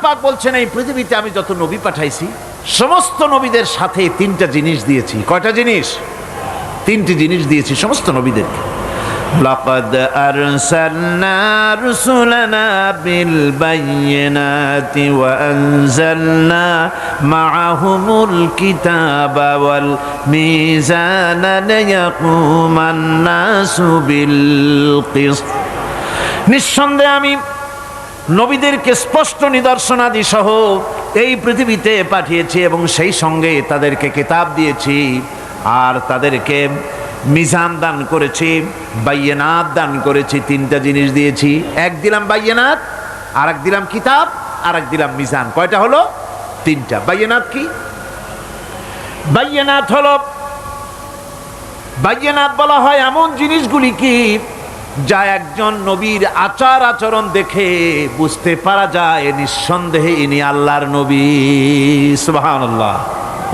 পাক বলছেন এই পৃথিবীতে আমি যত নবী পাঠাইছি সমস্ত নবীদের সাথে তিনটা জিনিস দিয়েছি কয়টা জিনিস তিনটি জিনিস দিয়েছি সমস্ত নবীদেরকে لقد أرسلنا رسلنا بالبينات وأنزلنا معهم الكتاب والميزان ليقوم الناس بالقسط নিঃসন্দেহে আমি নবীদেরকে স্পষ্ট নিদর্শনাদি সহ এই পৃথিবীতে পাঠিয়েছি এবং সেই সঙ্গে তাদেরকে কিতাব দিয়েছি। আর তাদেরকে মিজান দান করেছি বাইয়েনাথ দান করেছি, তিনটা জিনিস দিয়েছি। এক দিলাম বাইয়েনাথ আর এক দিলাম কিতাব আর এক দিলাম মিজান। কয়টা হলো? তিনটা। বাইয়েনাথ কি? বাইয়েনাথ হলো বাইয়েনাথ বলা হয় এমন জিনিসগুলি কি যা একজন নবীর আচার আচরণ দেখে বুঝতে পারা যায় নিঃসন্দেহে ইনি আল্লাহর নবী। সুবহানাল্লাহ।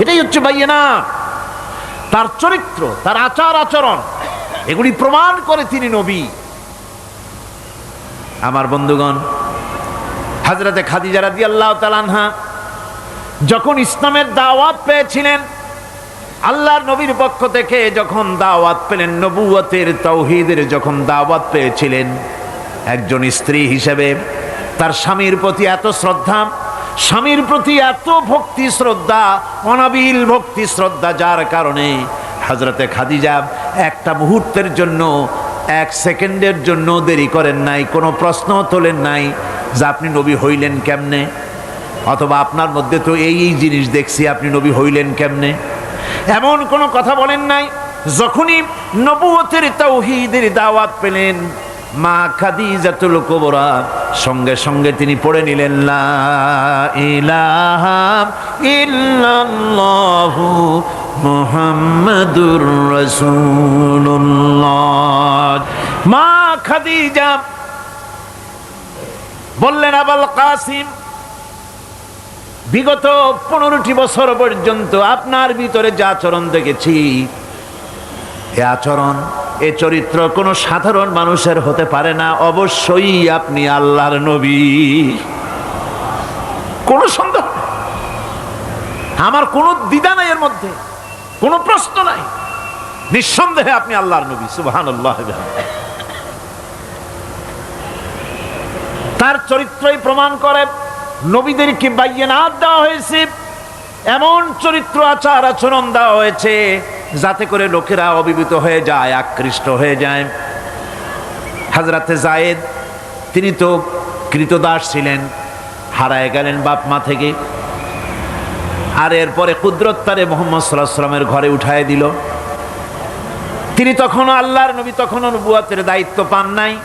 এটাই হচ্ছে বাইয়েনাথ তার চরিত্র, তার আচার আচরণ, এগুলি প্রমাণ করে তিনি নবী। আমার বন্ধুগণ হাজরাতে খাদিজা রাদি আল্লাহ তালানহা যখন ইসলামের দাওয়াত পেয়েছিলেন আল্লাহর নবীর পক্ষ থেকে যখন দাওয়াত পেলেন, নবুয়তের তৌহিদের যখন দাওয়াত পেয়েছিলেন, একজন স্ত্রী হিসেবে তার স্বামীর প্রতি এত শ্রদ্ধা, স্বামীর প্রতি এত ভক্তি শ্রদ্ধা, অনাবিল ভক্তি শ্রদ্ধা, যার কারণে হজরতে খাদিজা একটা মুহূর্তের জন্য, এক সেকেন্ডের জন্য দেরি করেন নাই, কোনো প্রশ্ন তোলেন নাই যে আপনি নবী হইলেন কেমনে? অথবা আপনার মধ্যে তো এই জিনিস দেখছি, আপনি নবী হইলেন কেমনে? এমন কোনো কথা বলেন নাই, যখনই নবুয়তের তাওহীদের দাওয়াত পেলেন, মা খাদিজাতুল কুবরা সঙ্গে সঙ্গে তিনি পড়ে নিলেন, লা মুহাম্মাদুর মা খাদিজা বললেন, আবাল কাসিম বিগত পনেরোটি বছর পর্যন্ত আপনার ভিতরে যে আচরণ দেখেছি, এ আচরণ, এ চরিত্র কোনো সাধারণ মানুষের হতে পারে না, অবশ্যই আপনি আল্লাহর নবী। কোনো সন্দেহ আমার কোনো দ্বিধা নাই এর মধ্যে, কোনো প্রশ্ন নাই। নিঃসন্দেহে আপনি আল্লাহর নবী সুবাহান তার চরিত্রই প্রমাণ করে নবীদেরকে বাইয়েনাথ দেওয়া হয়েছে, এমন চরিত্র, আচার আচরণ দেওয়া হয়েছে, যাতে করে লোকেরা অবিবিত হয়ে যায়, আকৃষ্ট হয়ে যায়। হাজরাতে জায়েদ তিনি তো কৃতদাস ছিলেন, হারায় গেলেন বাপ মা থেকে। আর এরপরে কুদরত মোহাম্মদ সাল্লাহ সাল্লামের ঘরে উঠায় দিল। তিনি তখনও আল্লাহর নবী তখনও নবুয়াতের দায়িত্ব পান নাই।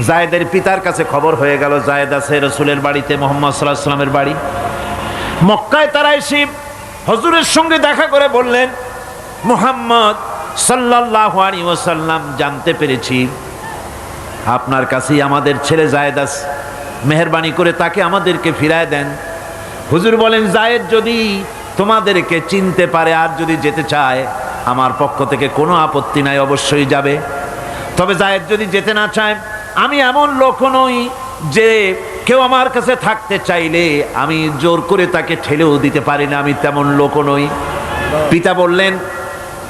জায়েদের পিতার কাছে খবর হয়ে গেল, জায়েদ আছে রসুলের বাড়িতে, মোহাম্মদ সাল্লাহ সাল্লামের বাড়ি। মক্কায় তারা এসে হজুরের সঙ্গে দেখা করে বললেন, মুহাম্মদ সাল্লাহ আলী ওসাল্লাম জানতে পেরেছি, আপনার কাছেই আমাদের ছেলে জায়েদ আছে। মেহরবানি করে তাকে আমাদেরকে ফিরায় দেন। হুজুর বলেন, জায়েদ যদি তোমাদেরকে চিনতে পারে আর যদি যেতে চায়, আমার পক্ষ থেকে কোনো আপত্তি নাই, অবশ্যই যাবে। তবে জায়েদ যদি যেতে না চায় আমি এমন লোক নই যে কেউ আমার কাছে থাকতে চাইলে আমি জোর করে তাকে ঠেলেও দিতে পারি না, আমি তেমন লোক নই। পিতা বললেন,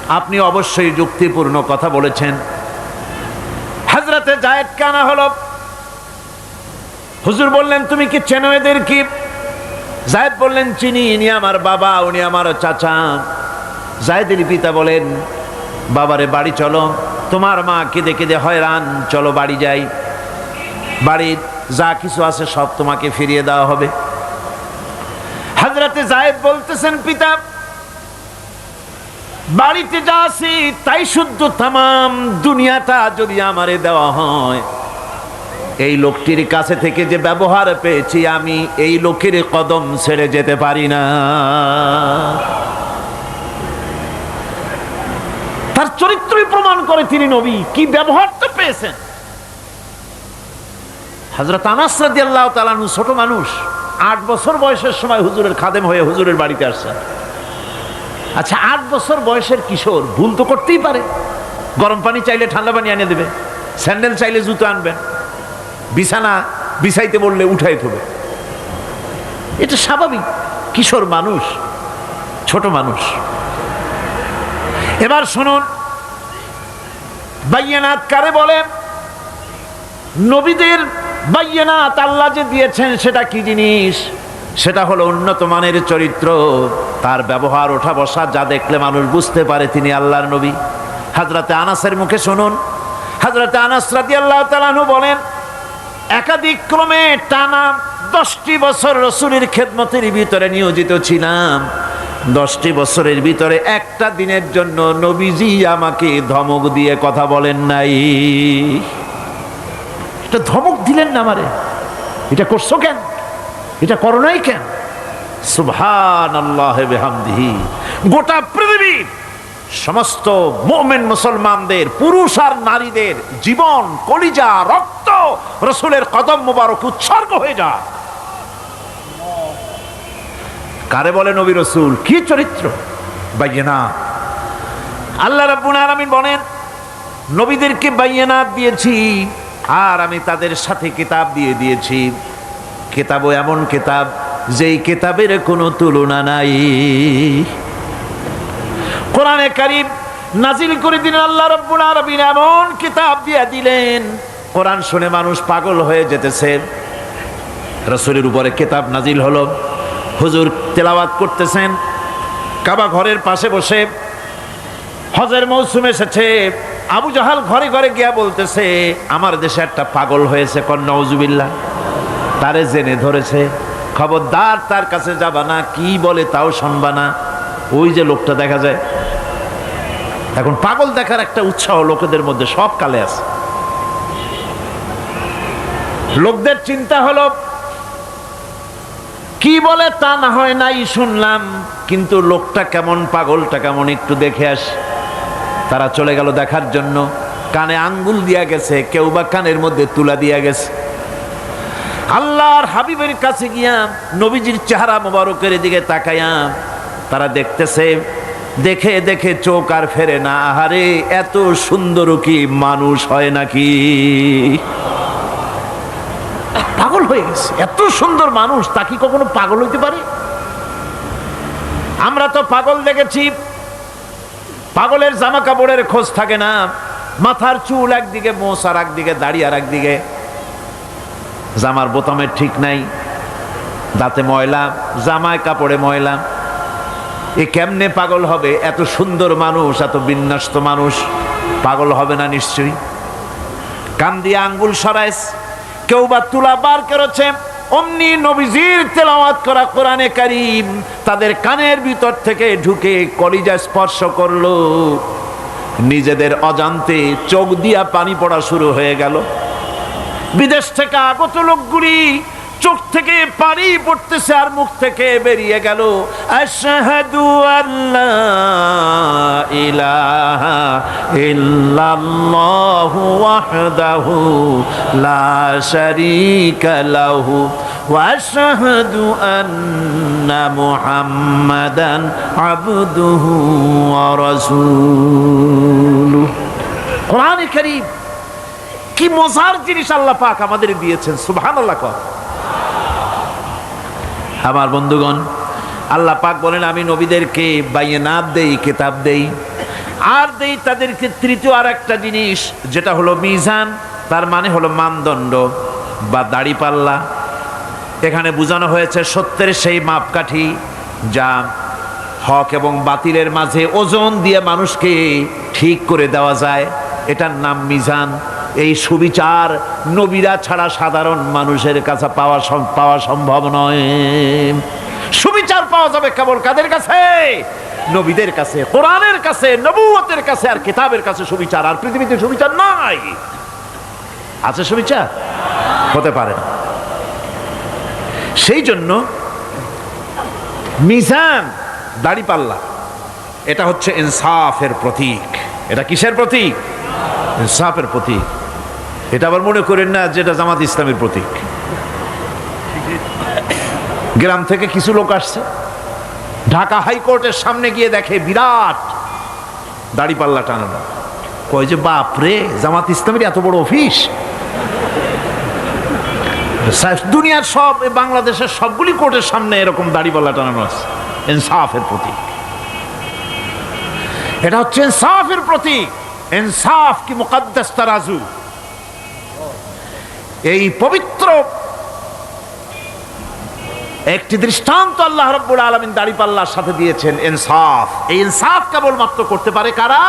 আপনি অবশ্যই যুক্তিপূর্ণ কথা বলেছেন। হাজরাতে জায়েদ কানা হলো। হুজুর বললেন, তুমি কি চেনো এদের কি? জায়েদ বললেন, চিনি, ইনি আমার বাবা, উনি আমার চাচা। জায়েদের পিতা বলেন, বাবারে বাড়ি চলো। তোমার মা কেঁদে কেঁদে হয়রান, চলো বাড়ি যাই। বাড়ির যা কিছু আছে সব তোমাকে ফিরিয়ে দেওয়া হবে। হাজরাতে জায়েদ বলতেছেন, পিতা, বাড়িতে যা আছি তাই শুদ্ধ তাম দুনিয়াটা যদি আমারে দেওয়া হয়। এই লোকটির কাছে থেকে যে ব্যবহার পেয়েছি, আমি এই লোকের কদম ছেড়ে যেতে পারি না। তার চরিত্রই প্রমাণ করে তিনি নবী। কি ব্যবহার তো পেয়েছেন? হজরত আনাস ছোট মানুষ, আট বছর বয়সের সময় হুজুরের খাদেম হয়ে হুজুরের বাড়িতে আসছেন। আচ্ছা আট বছর বয়সের কিশোর, ভুল তো করতেই পারে। গরম পানি চাইলে ঠান্ডা পানি এনে দেবে, স্যান্ডেল চাইলে জুতো আনবেন, বিছানা বিছাইতে বললে উঠাই থবে। এটা স্বাভাবিক। কিশোর মানুষ, ছোট মানুষ। এবার শুনুন। বাইয়ানাত কারে বলে নবীদের বাইয়ানাত আল্লাহ যে দিয়েছেন, সেটা কি জিনিস? সেটা হলো উন্নত মানের চরিত্র। তার ব্যবহার ওঠা বসা যা দেখলে মানুষ বুঝতে পারে তিনি আল্লাহর নবী। হাজরাতে আনাসের মুখে শুনুন। হাজরাতে আনাস রাদি আল্লাহ তালানু বলেন, একাধিক ক্রমে টানা দশটি বছর রসুলের খেদমতের ভিতরে নিয়োজিত ছিলাম। দশটি বছরের ভিতরে একটা দিনের জন্য নবীজি আমাকে ধমক দিয়ে কথা বলেন নাই। এটা ধমক দিলেন না আমারে। এটা করছ কেন? এটা করো নাই কেন? সুবহান আল্লাহ বেহামদিহি। গোটা পৃথিবীর সমস্ত মোমেন মুসলমানদের, পুরুষ আর নারীদের জীবন, কলিজা, রক্ত, রসুলের কদম মুবারক উৎসর্গ হয়ে যায় কারে বলে নবী রসুল? কি চরিত্র? বাইয়েনা। আল্লাহ রাব্বুল আলামিন বলেন, নবীদেরকে বাইয়েনাত দিয়েছি, আর আমি তাদের সাথে কিতাব দিয়ে দিয়েছি। কিতাবও এমন কিতাব, যেই কিতাবের কোনো তুলনা নাই। কোরআনে কারিম নাজিল করে দিলেন, আল্লাহ রব্বুল আলামিন এমন কিতাব দিয়ে দিলেন, কোরআন শুনে মানুষ পাগল হয়ে যেতেছে। রসুলের উপরে কিতাব নাজিল হলো। হুজুর তেলাওয়াত করতেছেন। কাবা ঘরের পাশে বসে হজের মৌসুম এসেছে। আবু জাহাল ঘরে ঘরে গিয়া বলতেছে, আমার দেশে একটা পাগল হয়েছে কন্যা উজুবিল্লা তারে জেনে ধরেছে। খবরদার তার কাছে যাবা না, কি বলে তাও শুনবা না। ওই যে লোকটা দেখা যায়, এখন পাগল দেখার একটা উৎসাহ লোকেদের মধ্যে সব কালে আছে। লোকদের চিন্তা হলো কি বলে তা না হয় নাই শুনলাম, কিন্তু লোকটা কেমন পাগলটা কেমন একটু দেখে আস। তারা চলে গেল দেখার জন্য। কানে আঙ্গুল দিয়া গেছে, কেউ বা কানের মধ্যে তুলা দিয়া গেছে। আল্লাহর হাবিবের কাছে গিয়া নবীজির চেহারা মোবারকের দিকে তাকাইয়া তারা দেখতেছে, দেখে দেখে চোখ আর ফেরে না। আহারে, এত সুন্দর কি মানুষ হয় নাকি? হয়ে গেছে এত সুন্দর মানুষ, তা কি কখনো পাগল হইতে পারে? আমরা তো পাগল দেখেছি। পাগলের জামা কাপড়ের খোঁজ থাকে না। মাথার চুল একদিকে মোষ আর একদিকে দাড়ি আর একদিকে জামার বোতামের ঠিক নাই। দাঁতে ময়লা, জামায় কাপড়ে ময়লা। এ কেমনে পাগল হবে? এত সুন্দর মানুষ, এত বিন্যস্ত মানুষ। পাগল হবে না নিশ্চয়ই? কান দিয়ে আঙ্গুল সরাইস। কেউ বা তুলা বার করেছে। অমনি নবীজির তেলাওয়াত করা কোরআনে কারিম তাদের কানের ভিতর থেকে ঢুকে কলিজা স্পর্শ করল। নিজেদের অজান্তে চোখ দিয়া পানি পড়া শুরু হয়ে গেল। বিদেশ থেকে আগত লোকগুলি চোখ থেকে পানি পড়তেছে আর মুখ থেকে বেরিয়ে গেল আশহাদু আল্লাহ ইলাহা ইল্লাল্লাহু ওয়াহদাহু লা শারীকা লাহু واشهد ان محمدا عبده ورسوله قران كريم কি মজার জিনিস আল্লাহ পাক আমাদের দিয়েছেন সুবহান আল্লাহ আমার বন্ধুগণ, আল্লাহ পাক বলেন, আমি নবীদেরকে বাইনাত দেই কিতাব দেই। আর দেই তাদেরকে তৃতীয় আর একটা জিনিস, যেটা হলো মিজান, তার মানে হলো মানদণ্ড বা দাড়িপাল্লা। এখানে বোঝানো হয়েছে সত্যের সেই মাপকাঠি যা হক এবং বাতিলের মাঝে ওজন দিয়ে মানুষকে ঠিক করে দেওয়া যায়। এটার নাম মিজান। এই সুবিচার নবীরা ছাড়া সাধারণ মানুষের কাছে পাওয়া পাওয়া সম্ভব নয়। সুবিচার পাওয়া যাবে কেবল কাদের কাছে? নবীদের কাছে, কোরআনের কাছে, নবুয়তের কাছে আর কিতাবের কাছে সুবিচার। আর পৃথিবীতে সুবিচার নাই। আছে সুবিচার? হতে পারে না। সেই জন্য মিজান দাড়িপাল্লা এটা হচ্ছে ইনসাফের প্রতীক। এটা কিসের প্রতীক? ইনসাফের প্রতীক। এটা আবার মনে করেন না যেটা জামাত ইসলামের প্রতীক। গ্রাম থেকে কিছু লোক আসছে। ঢাকা হাইকোর্টের সামনে গিয়ে দেখে বিরাট দাড়িপাল্লা টানানো। কয় যে, বাপ রে, জামাত ইসলামের এত বড় অফিস? দুনিয়ার সব, বাংলাদেশের সবগুলি কোর্টের সামনে এরকম দাড়িপাল্লা টানানো আছে। ইনসাফের প্রতীক। এটা হচ্ছে ইনসাফের প্রতীক। ইনসাফ কি মুকদ্দাস তারাজু? এই পবিত্র একটি দৃষ্টান্ত আল্লাহ রব্বুল আলমিন দাড়িপাল্লার সাথে দিয়েছেন ইনসাফ। এই ইনসাফ কেবলমাত্র করতে পারে কারা?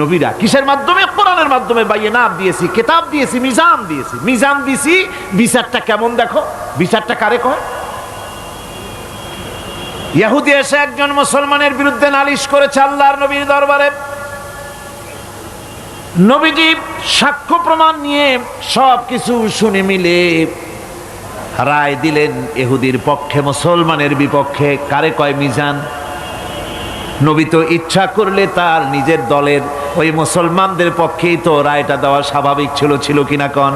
নবীরা। কিসের মাধ্যমে? কোরআনের মাধ্যমে বাইয়ে নাম দিয়েছি, কেতাব দিয়েছি, মিজান দিয়েছি। মিজান দিয়েছি বিচারটা কেমন দেখো? বিচারটা কারে কয়? ইয়াহুদি এসে একজন মুসলমানের বিরুদ্ধে নালিশ করেছে আল্লাহর নবীর দরবারে। নবীজি সাক্ষ্য প্রমাণ নিয়ে সব কিছু শুনে মিলে রায় দিলেন এহুদির পক্ষে, মুসলমানের বিপক্ষে, কারে কয় মিজান? নবী তো ইচ্ছা করলে তার নিজের দলের ওই মুসলমানদের পক্ষেই তো রায়টা দেওয়া স্বাভাবিক ছিল ছিল কিনা কন?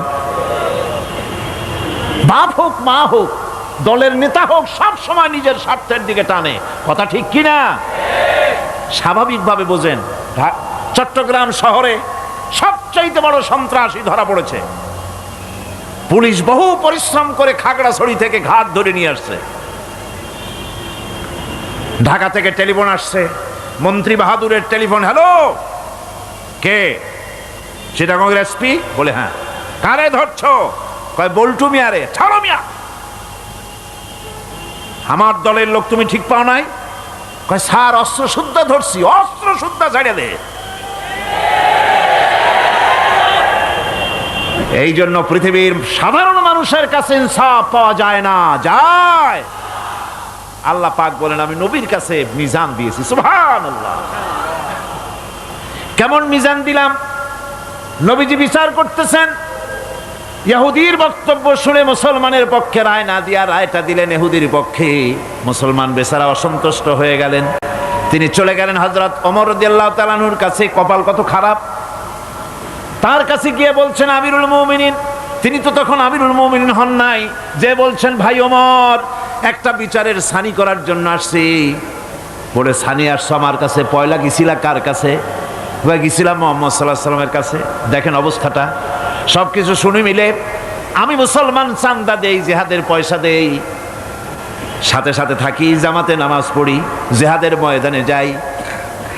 বাপ হোক, মা হোক, দলের নেতা হোক, সব সময় নিজের স্বার্থের দিকে টানে। কথা ঠিক কিনা? স্বাভাবিকভাবে বোঝেন। চট্টগ্রাম শহরে সবচাইতে বড় সন্ত্রাসী ধরা পড়েছে। পুলিশ বহু পরিশ্রম করে খাগড়াছড়ি থেকে ঘাট ধরে নিয়ে আসছে। ঢাকা থেকে টেলিফোন আসছে। মন্ত্রী বাহাদুরের টেলিফোন, হ্যালো, কে? চিটাগঙ্গের এসপি? বলে হ্যাঁ। কারে ধরছো? কয়, বল্টু মিয়ারে। ছাড়ো মিয়া। আমার দলের লোক তুমি ঠিক পাও নাই? কয়, স্যার অস্ত্র শুদ্ধ ধরছি। অস্ত্র শুদ্ধা ছাড়িয়ে দে। এই জন্য পৃথিবীর সাধারণ মানুষের কাছে ইনসাফ পাওয়া যায় না। যায়। আল্লাহ পাক বলেন, আমি নবীর কাছে মিজান দিয়েছি। সুবহান কেমন মিজান দিলাম? নবীজি বিচার করতেছেন। ইহুদির বক্তব্য শুনে মুসলমানের পক্ষে রায় না দিয়া রায়টা দিলেন এহুদির পক্ষে। মুসলমান বেচারা অসন্তুষ্ট হয়ে গেলেন। তিনি চলে গেলেন হজরত অমর তালানুর কাছে। কপাল কত খারাপ। তার কাছে গিয়ে বলছেন, আমিরুল মৌমিনিন। তিনি তো তখন আমিরুল মৌমিনিন হন নাই। যে বলছেন, ভাই ওমর, একটা বিচারের সানি করার জন্য আসছি। বলে, সানি, আসছো আমার কাছে? পয়লা গেছিলা কার কাছে? বা গেছিলাম মোহাম্মদ সাল্লাহ সাল্লামের কাছে। দেখেন অবস্থাটা। সব কিছু শুনে মিলে, আমি মুসলমান, চান্দা দেই, জেহাদের পয়সা দেই। সাথে সাথে থাকি, জামাতে নামাজ পড়ি, জেহাদের ময়দানে যাই।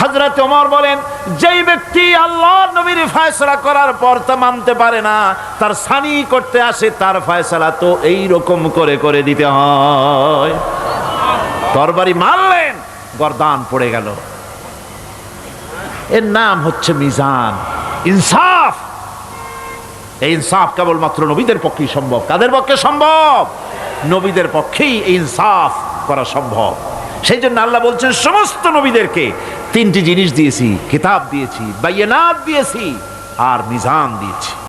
হজরত ওমর বলেন, যেই ব্যক্তি আল্লাহ নবীর ফয়সলা করার পর তা মানতে পারে না, তার সানি করতে আসে, তার ফয়সলা তো এই রকম করে করে দিতে হয়। তরবারি মারলেন, গরদান পড়ে গেল। এর নাম হচ্ছে মিজান, ইনসাফ। এই ইনসাফ কেবলমাত্র নবীদের পক্ষেই সম্ভব। কাদের পক্ষে সম্ভব? নবীদের পক্ষেই ইনসাফ করা সম্ভব। সেই জন্য আল্লাহ বলছেন, সমস্ত নবীদেরকে তিনটি জিনিস দিয়েছি কিতাব দিয়েছি, বাইয়ানাত দিয়েছি আর নিজাম দিয়েছি।